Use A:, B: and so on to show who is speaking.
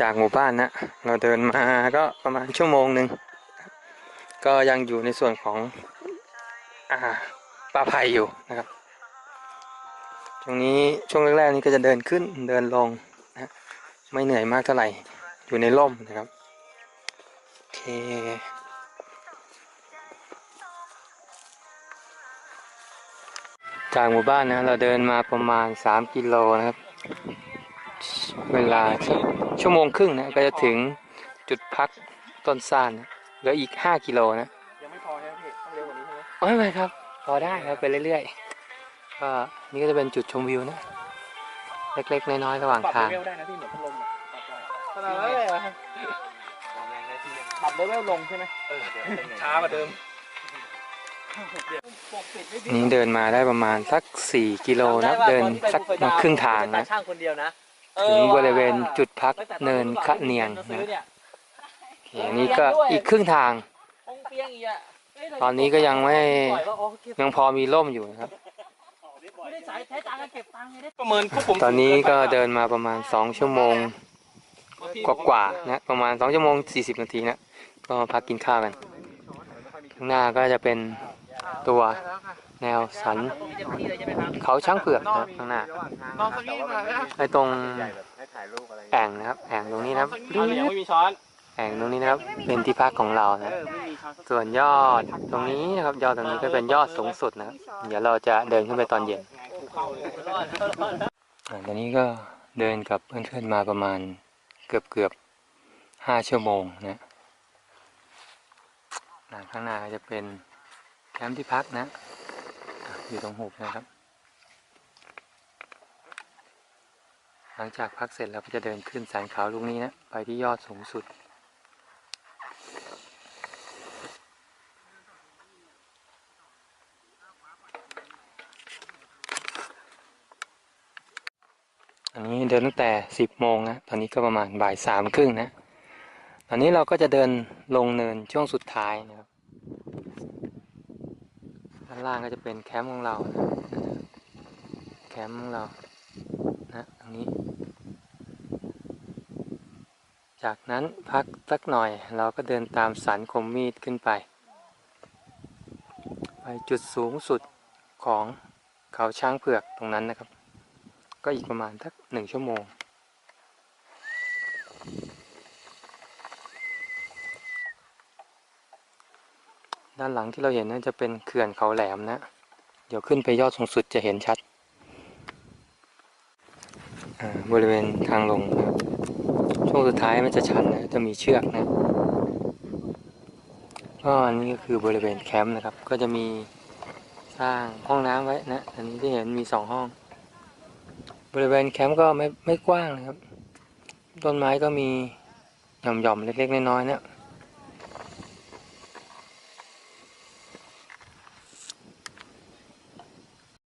A: จากหมู่บ้านนะเราเดินมาก็ประมาณชั่วโมงหนึ่งก็ยังอยู่ในส่วนของอป่าไผ่อยู่นะครับ ตรงนี้ช่วงแรกๆนี้ก็จะเดินขึ้นเดินลงนะไม่เหนื่อยมากเท่าไหร่อยู่ในร่มนะครับโอเคจากหมู่บ้านนะเราเดินมาประมาณ 3 กิโลนะครับ เวลาสักชั่วโมงครึ่งนะก็จะถึงจุดพักต้นซ่านนะเหลืออีก 5 กิโลนะ
B: ยังไม่พอใช่ไหมพี่ต้องเร็วกว่านี้ใช่ไหม
A: โอ้ยไม่ครับ พอได้ครับไปเรื่อยๆก็นี่ก็จะเป็นจุดชมวิวนะ เล็กๆ น้อยๆ ระหว่าง
B: ปรับ
A: ทาง
B: เลเวลได้นะพี่เหมือนพัดลมอะปรับได้ขนาดนั้นเลยเหรอปรับเลเวลลงใช่ไหมเออช้ากว่าเดิม
A: นี่เดินมาได้ประมาณสัก 4 กิโลนะเดินสักมาครึ่งทางนะ
B: ช่างคนเดียวนะ
A: ถึงบริเวณจุดพักเนินคะเนียงนะโอเคอันนี้ก็อีกครึ่งทาง ตอนนี้ก็ยังไม่ยังพอมีร่มอยู่นะครับ
B: ประเมินพวกผม
A: ตอนนี้ก็เดินมาประมาณ2ชั่วโมงกว่าๆนะประมาณ2ชั่วโมง40นาทีนะก็มาพักกินข้าวกันข้างหน้าก็จะเป็นตัว แนวสันเขาช้างเผือกนะครับข้างหน้า
B: น้องสักนิดหน่อยนะ
A: ไอ้ตรงแอ่งนะครับ แอ่งตรงนี้นะครับ
B: ข้าวเหนียวไม่มีช้อน
A: แอ่งตรงนี้นะครับ เป็นที่พักของเรานะ
B: เออไม่มีช้อน
A: ส่วนยอดตรงนี้นะครับ ยอดตรงนี้ก็เป็นยอดสูงสุดนะครับเดี๋ยวเราจะเดินขึ้นไปตอนเย็น
B: เข้าเลย
A: อ่าตอนนี้ก็เดินกับเพื่อนๆมาประมาณเกือบเกือบห้าชั่วโมงนะอ่าข้างหน้าก็จะเป็นแคมป์ที่พักนะ อยู่ตรงหุบนะครับ หลังจากพักเสร็จเราก็จะเดินขึ้นสันเขาลูกนี้นะ ไปที่ยอดสูงสุด อันนี้เดินตั้งแต่สิบโมงนะ ตอนนี้ก็ประมาณบ่ายสามครึ่งนะ ตอนนี้เราก็จะเดินลงเนินช่วงสุดท้ายนะครับ ด้านล่างก็จะเป็นแคมป์ของเรานะแคมป์ของเรานะตรงนี้ จากนั้นพักสักหน่อยเราก็เดินตามสันคมมีดขึ้นไป ไปจุดสูงสุดของเขาช้างเผือกตรงนั้นนะครับ ก็อีกประมาณสักหนึ่งชั่วโมง ด้านหลังที่เราเห็นนั่นจะเป็นเขื่อนเขาแหลมนะ เดี๋ยวขึ้นไปยอดสูงสุดจะเห็นชัด บริเวณทางลง ช่วงสุดท้ายมันจะชันนะจะมีเชือกนะก็อันนี้ก็คือบริเวณแคมป์นะครับ ก็จะมีสร้างห้องน้ำไว้นะ อันนี้ที่เห็นมีสองห้อง บริเวณแคมป์ก็ไม่ไม่กว้างนะครับ ต้นไม้ก็มีหย่อมๆเล็กๆน้อยๆเนี่ย